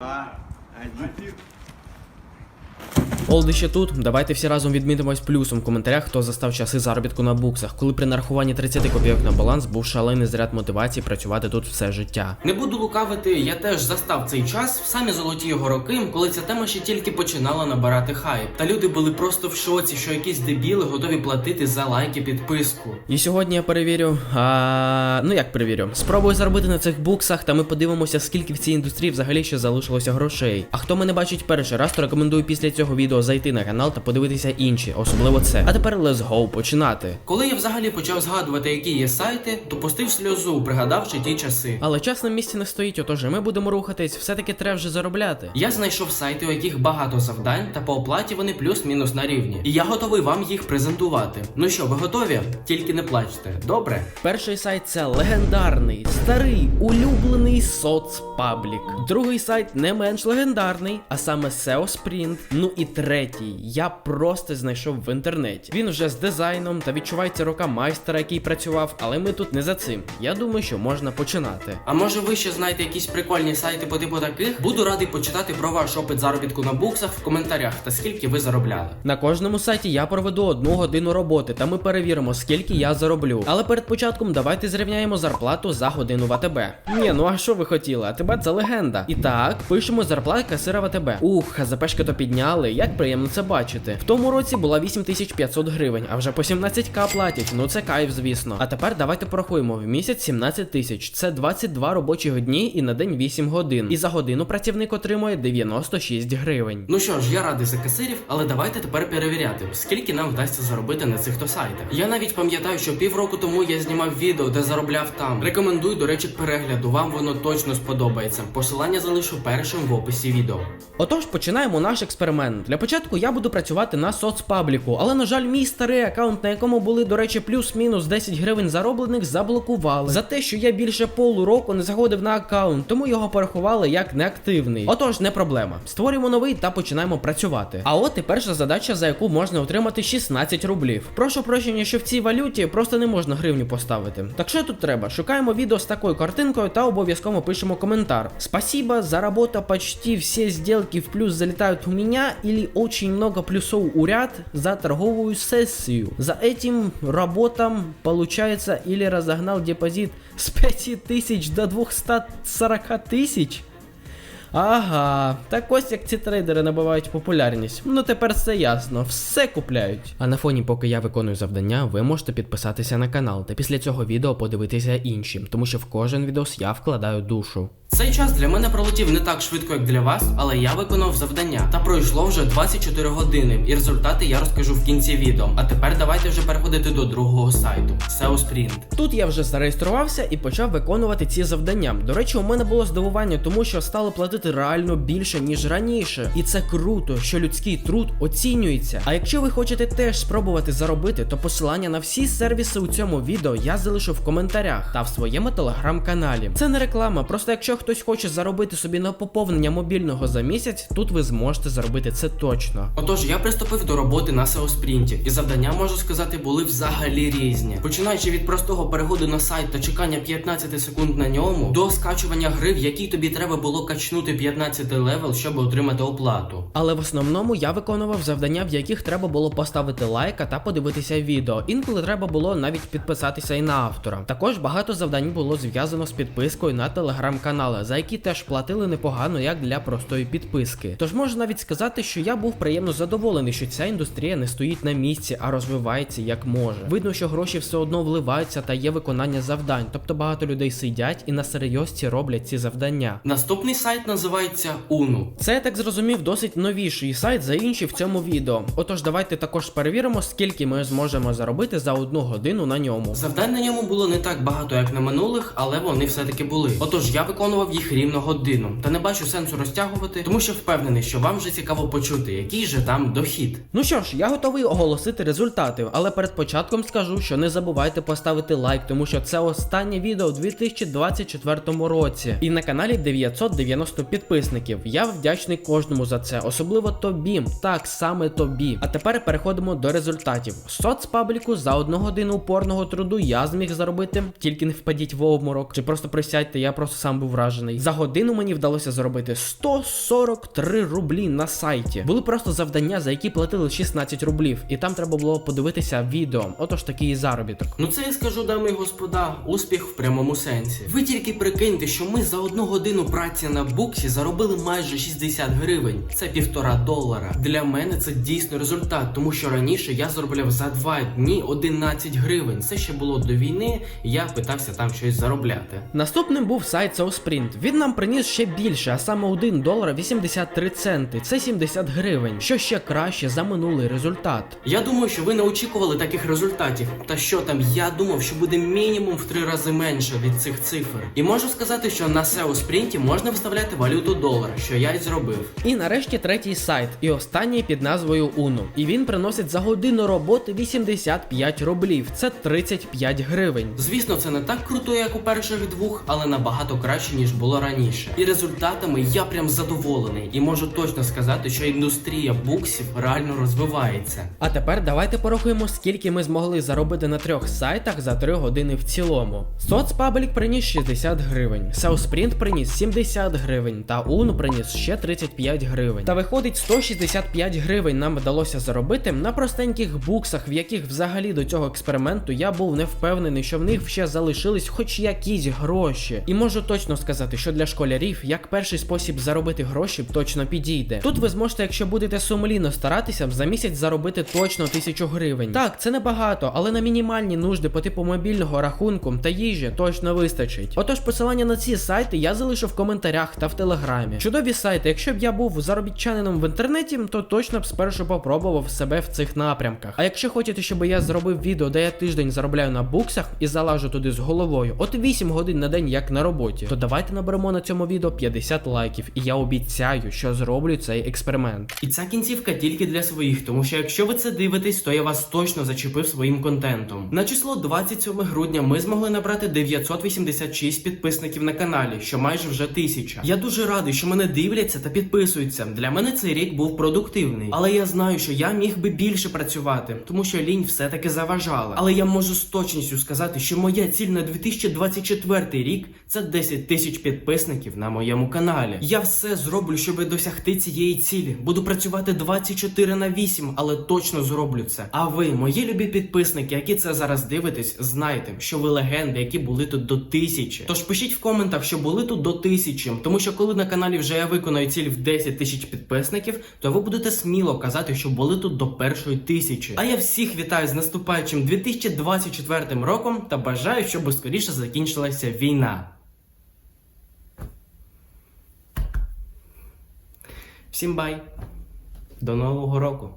Два, один. Олди ще тут. Давайте всі разом відмітимось плюсом в коментарях, хто застав часи заробітку на буксах, коли при нарахуванні 30 копійок на баланс був шалений заряд мотивації працювати тут все життя. Не буду лукавити, я теж застав цей час в самі золоті його роки, коли ця тема ще тільки починала набирати хайп. Та люди були просто в шоці, що якісь дебіли готові платити за лайки підписку. І сьогодні я перевірю. А... Ну як перевірю? Спробую заробити на цих буксах, та ми подивимося, скільки в цій індустрії взагалі ще залишилося грошей. А хто мене бачить перший раз, то рекомендую після цього відео зайти на канал та подивитися інші, особливо це. А тепер let's go, починати. Коли я взагалі почав згадувати, які є сайти, то пустив сльозу, пригадавши ті часи. Але час на місці не стоїть, отож ми будемо рухатись, все-таки треба вже заробляти. Я знайшов сайти, у яких багато завдань, та по оплаті вони плюс-мінус на рівні. І я готовий вам їх презентувати. Ну що, ви готові? Тільки не плачте, добре? Перший сайт це легендарний, старий, улюблений соцпаблік. Другий сайт не менш легендарний, а саме SEO Sprint. Ну і третій я просто знайшов в інтернеті. Він вже з дизайном та відчувається рука майстера, який працював, але ми тут не за цим. Я думаю, що можна починати. А може ви ще знаєте якісь прикольні сайти по типу таких? Буду радий почитати про ваш опит заробітку на буксах в коментарях та скільки ви заробляли. На кожному сайті я проведу одну годину роботи, та ми перевіримо, скільки я зароблю. Але перед початком давайте зрівняємо зарплату за годину в АТБ. Ні, ну а що ви хотіли? АТБ це легенда. І так, пишемо зарплату касира в АТБ. Ух, ХЗПшки то підняли. Як приємно це бачити. В тому році була 8500 гривень, а вже по 17к платять. Ну це кайф, звісно. А тепер давайте порахуємо в місяць 17 тисяч. Це 22 робочих дні і на день 8 годин. І за годину працівник отримує 96 гривень. Ну що ж, я радий за касирів, але давайте тепер перевіряти, скільки нам вдасться заробити на цих то сайтах. Я навіть пам'ятаю, що півроку тому я знімав відео, де заробляв там. Рекомендую, до речі, перегляду. Вам воно точно сподобається. Посилання залишу першим в описі відео. Отож, починаємо наш експеримент. Для початку я буду працювати на соцпабліку, але на жаль, мій старий аккаунт, на якому були, до речі, плюс-мінус 10 гривень зароблених, заблокували за те, що я більше полуроку не заходив на аккаунт, тому його порахували як неактивний. Отож, не проблема. Створюємо новий та починаємо працювати. А от і перша задача, за яку можна отримати 16 рублів. Прошу прощення, що в цій валюті просто не можна гривню поставити. Так що тут треба? Шукаємо відео з такою картинкою та обов'язково пишемо коментар. Спасибо за работу почти все сделки в плюс залетают у меня очень много плюсов у ряд за торговую сессию. За этим работам получается или разогнал депозит с 5000 до 240 тысяч. Ага, так ось як ці трейдери набувають популярність. Ну тепер все ясно, все купляють. А на фоні, поки я виконую завдання, ви можете підписатися на канал та після цього відео подивитися інші, тому що в кожен відос я вкладаю душу. Цей час для мене пролетів не так швидко, як для вас, але я виконав завдання. Та пройшло вже 24 години, і результати я розкажу в кінці відео. А тепер давайте вже переходити до другого сайту SEO Sprint. Тут я вже зареєструвався і почав виконувати ці завдання. До речі, у мене було здивування, тому що стало платити реально більше, ніж раніше. І це круто, що людський труд оцінюється. А якщо ви хочете теж спробувати заробити, то посилання на всі сервіси у цьому відео я залишу в коментарях та в своєму телеграм-каналі. Це не реклама, просто якщо хтось хоче заробити собі на поповнення мобільного за місяць, тут ви зможете заробити це точно. Отож, я приступив до роботи на SEO Sprint, і завдання, можу сказати, були взагалі різні. Починаючи від простого переходу на сайт та чекання 15 секунд на ньому, до скачування гри, в якій тобі треба було качнути 15 левел, щоб отримати оплату. Але в основному я виконував завдання, в яких треба було поставити лайка та подивитися відео. Інколи треба було навіть підписатися і на автора. Також багато завдань було зв'язано з підпискою на телеграм-канали, за які теж платили непогано, як для простої підписки. Тож можу навіть сказати, що я був приємно задоволений, що ця індустрія не стоїть на місці, а розвивається як може. Видно, що гроші все одно вливаються та є виконання завдань, тобто багато людей сидять і на серйозці роблять ці завдання. Наступний сайт називається Uno. Це я так зрозумів досить новіший сайт за інші в цьому відео. Отож, давайте також перевіримо, скільки ми зможемо заробити за одну годину на ньому. Завдань на ньому було не так багато, як на минулих, але вони все-таки були. Отож, я виконував їх рівно годину, та не бачу сенсу розтягувати, тому що впевнений, що вам вже цікаво почути, який же там дохід. Ну що ж, я готовий оголосити результати, але перед початком скажу, що не забувайте поставити лайк, тому що це останнє відео у 2024 році. І на каналі 990 підписників. Я вдячний кожному за це, особливо тобі, так саме тобі. А тепер переходимо до результатів. Соцпабліку за одну годину упорного труду я зміг заробити, тільки не впадіть в обморок, чи просто присядьте, я просто сам був вражений. Вражений. За годину мені вдалося заробити 143 рублі на сайті. Були просто завдання, за які платили 16 рублів, і там треба було подивитися відео. Отож такий заробіток. Ну це я скажу, дами і господа, успіх в прямому сенсі. Ви тільки прикиньте, що ми за одну годину праці на буксі заробили майже 60 гривень. Це півтора долара. Для мене це дійсно результат, тому що раніше я заробляв за два дні 11 гривень. Це ще було до війни. і Я питався там щось заробляти. Наступним був сайт SoSprint. Він нам приніс ще більше, а саме 1 долар 83 центи. Це 70 гривень, що ще краще за минулий результат. Я думаю, що ви не очікували таких результатів. Та що там, я думав, що буде мінімум в три рази менше від цих цифр. І можу сказати, що на SEO спринті можна вставляти валюту долар, що я й зробив. І нарешті третій сайт, і останній під назвою Uno. І він приносить за годину роботи 85 рублів. Це 35 гривень. Звісно, це не так круто, як у перших двох, але набагато краще, ніж було раніше. І результатами я прям задоволений, і можу точно сказати, що індустрія буксів реально розвивається. А тепер давайте порахуємо, скільки ми змогли заробити на трьох сайтах за 3 години в цілому. Соцпаблік приніс 60 гривень, Саусprint приніс 70 гривень, та Uno приніс ще 35 гривень. Та виходить 165 гривень нам вдалося заробити на простеньких буксах, в яких взагалі до цього експерименту я був не впевнений, що в них ще залишились хоч якісь гроші. І можу точно сказати, що для школярів як перший спосіб заробити гроші точно підійде. Тут ви зможете, якщо будете сумлінно старатися, за місяць заробити точно 1000 гривень. Так, це небагато, але на мінімальні нужди по типу мобільного рахунку та їжі точно вистачить. Отож, посилання на ці сайти я залишу в коментарях та в телеграмі. Чудові сайти, якщо б я був заробітчанином в інтернеті, то точно б спершу попробував себе в цих напрямках. А якщо хочете, щоб я зробив відео, де я тиждень заробляю на буксах і залажу туди з головою, от 8 годин на день як на роботі, то давайте наберемо на цьому відео 50 лайків, і я обіцяю, що зроблю цей експеримент. І ця кінцівка тільки для своїх, тому що якщо ви це дивитесь, то я вас точно зачепив своїм контентом. На число 27 грудня ми змогли набрати 986 підписників на каналі, що майже вже тисяча. Я дуже радий, що мене дивляться та підписуються. Для мене цей рік був продуктивний, але я знаю, що я міг би більше працювати, тому що лінь все-таки заважала. Але я можу з точністю сказати, що моя ціль на 2024 рік це 10 тисяч підписників на моєму каналі. Я все зроблю, щоб досягти цієї цілі. Буду працювати 24 на 8, але точно зроблю це. А ви, мої любі підписники, які це зараз дивитесь, знайте, що ви легенди, які були тут до тисячі. Тож пишіть в коментах, що були тут до тисячі, тому що коли на каналі вже я виконаю ціль в 10 тисяч підписників, то ви будете сміло казати, що були тут до першої тисячі. А я всіх вітаю з наступаючим 2024 роком та бажаю, щоб скоріше закінчилася війна. Всім бай! До нового року!